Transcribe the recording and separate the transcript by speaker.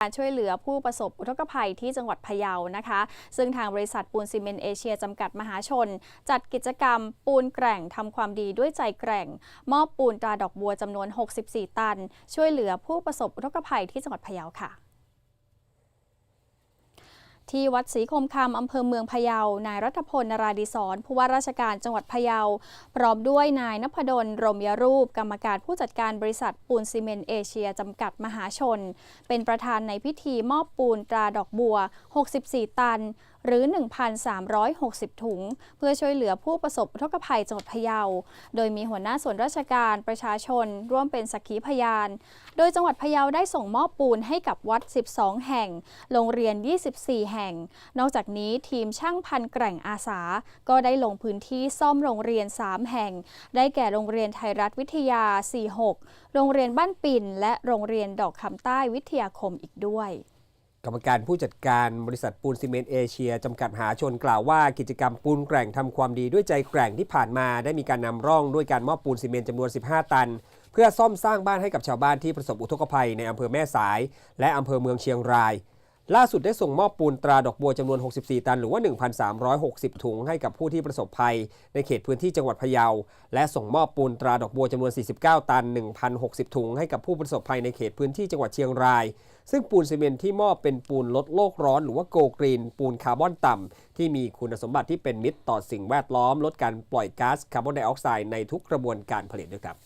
Speaker 1: การช่วยเหลือผู้ประสบอุทกภัยที่จังหวัดพะเยานะคะ ซึ่งทางบริษัทปูนซีเมนต์เอเชียจำกัดมหาชน จัดกิจกรรมปูนแกร่งทำความดีด้วยใจแกร่ง มอบปูนตราดอกบัวจำนวน 64 ตัน ช่วยเหลือผู้ประสบอุทกภัยที่จังหวัดพะเยาค่ะ ที่วัดศรีคมคำอำเภอเมืองพะเยา นายรัฐพลนราดิศรผู้ว่าราชการจังหวัดพะเยา พร้อมด้วยนายนพดล รมยรูป กรรมการผู้จัดการบริษัทปูนซีเมนต์เอเชียจำกัดมหาชน เป็นประธานในพิธีมอบปูนตราดอกบัว 64 ตันหรือ 1,360 ถุง เพื่อช่วยเหลือผู้ประสบอุทกภัยจังหวัดพะเยา โดยมีหัวหน้าส่วนราชการประชาชน ร่วมเป็นสักขีพยาน โดยจังหวัดพะเยาได้ส่งมอบปูนให้กับวัด 12 แห่ง โรงเรียน 24 แห่ง นอกจากนี้ทีมช่างพันแกร่งอาสา ก็ได้ลงพื้นที่ซ่อมโรงเรียน 3 แห่ง ได้แก่โรงเรียนไทยรัฐวิทยา 46 โรงเรียนบ้านปิ่น และโรงเรียนดอกคำใต้วิทยาคมอีกด้วย
Speaker 2: กรรมการผู้จัดการบริษัทปูนซีเมนต์เอเชียจำกัดหาชนกล่าวว่ากิจกรรมปูนแกร่งทำความดีด้วยใจแกร่งที่ผ่านมา ได้มีการนำร่องด้วยการมอบปูนซีเมนต์จำนวน 15 ตัน เพื่อซ่อมสร้างบ้านให้กับชาวบ้านที่ประสบอุทกภัยในอำเภอแม่สาย และอำเภอเมืองเชียงราย ล่าสุดได้ส่งมอบปูนตราดอกบัวจำนวน 64 ตัน หรือว่า 1,360 ถุงให้กับผู้ที่ประสบภัย ในเขตพื้นที่จังหวัดพะเยา และส่งมอบปูนตราดอกบัวจำนวน 49 ตัน 1,060 ถุงให้กับผู้ประสบภัยในเขตพื้นที่จังหวัดเชียงราย ซึ่งปูนซีเมนที่มอบเป็นปูนลดโลกร้อน หรือว่าโกกรีน ปูนคาร์บอนต่ำที่มีคุณสมบัติที่เป็นมิตรต่อสิ่งแวดล้อม ลดการปล่อยก๊าซคาร์บอนไดออกไซด์ในทุกกระบวนการผลิตด้วยครับ